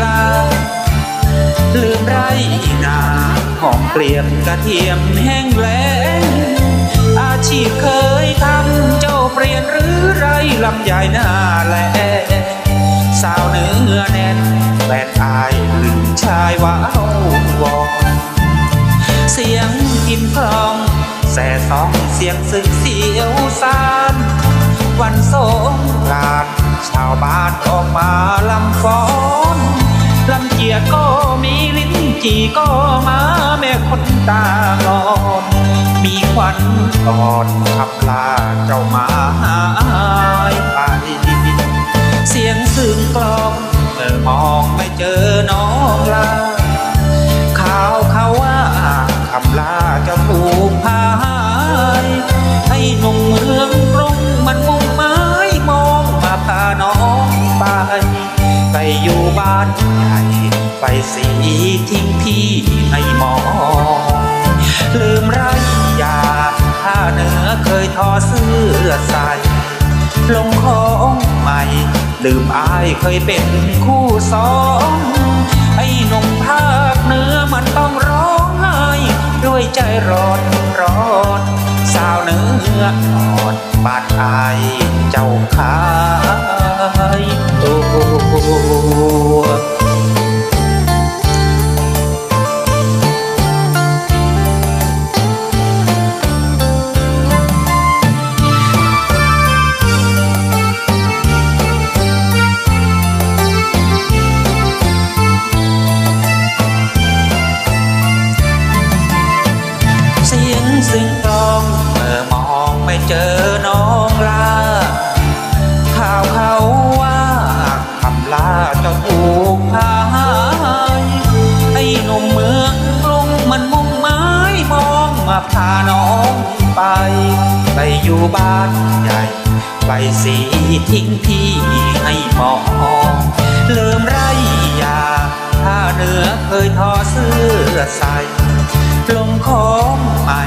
ลา ลืมไรนาหอมเกลียมกระเทียมแห้งแล้งอาชีพเคยทำเจ้าเปลี่ยนหรือไรลำใหญ่หน้าแลสาวเนื้อแน่นแบดอายลืมชายว้าวอนเสียงกินคลองแส่สองเสียงสึกเสียวซานวันสงกรานชาวบ้านออกมา ก็มาแม่คนตางอนมีควันก่อนขับลาเจ้ามาหายไป เสียงซึ้งกลองเมื่อมองไม่เจอน้องลาข่าวเขาว่าคำลาจะถูกพายให้หนุ่มเมืองกรุงมันมุ่งไม้มองมาพาน้องไปไปอยู่บ้านใหญ่ ไปสีทิ้งพี่ให้มอง ลืมไรยาถ้าเนื้อเคยทอเสื้อใส่ลงของใหม่ ลืมอายเคยเป็นคู่สองไอ้หนุ่มภาคเนื้อมันต้องร้องไห้ด้วยใจร้อนร้อนสาวเนืออ่อนบาดอายเจ้าขา องไป ไปอยู่บ้านใหญ่ ไปสีทิ้งพี่ให้มองเลิมไรยาถ้าเนื้อเคยทอเสื้อใส่ลงของใหม่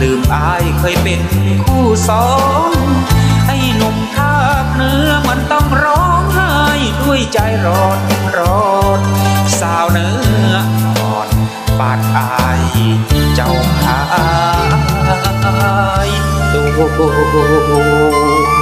ลืมอายเคยเป็นคู่สองไอ้หนุ่มภาคเนื้อมันต้องร้องไห้ด้วยใจร้อนร้อนสาวเนื้ออ่อนบาดอายเจ้า ขายตัว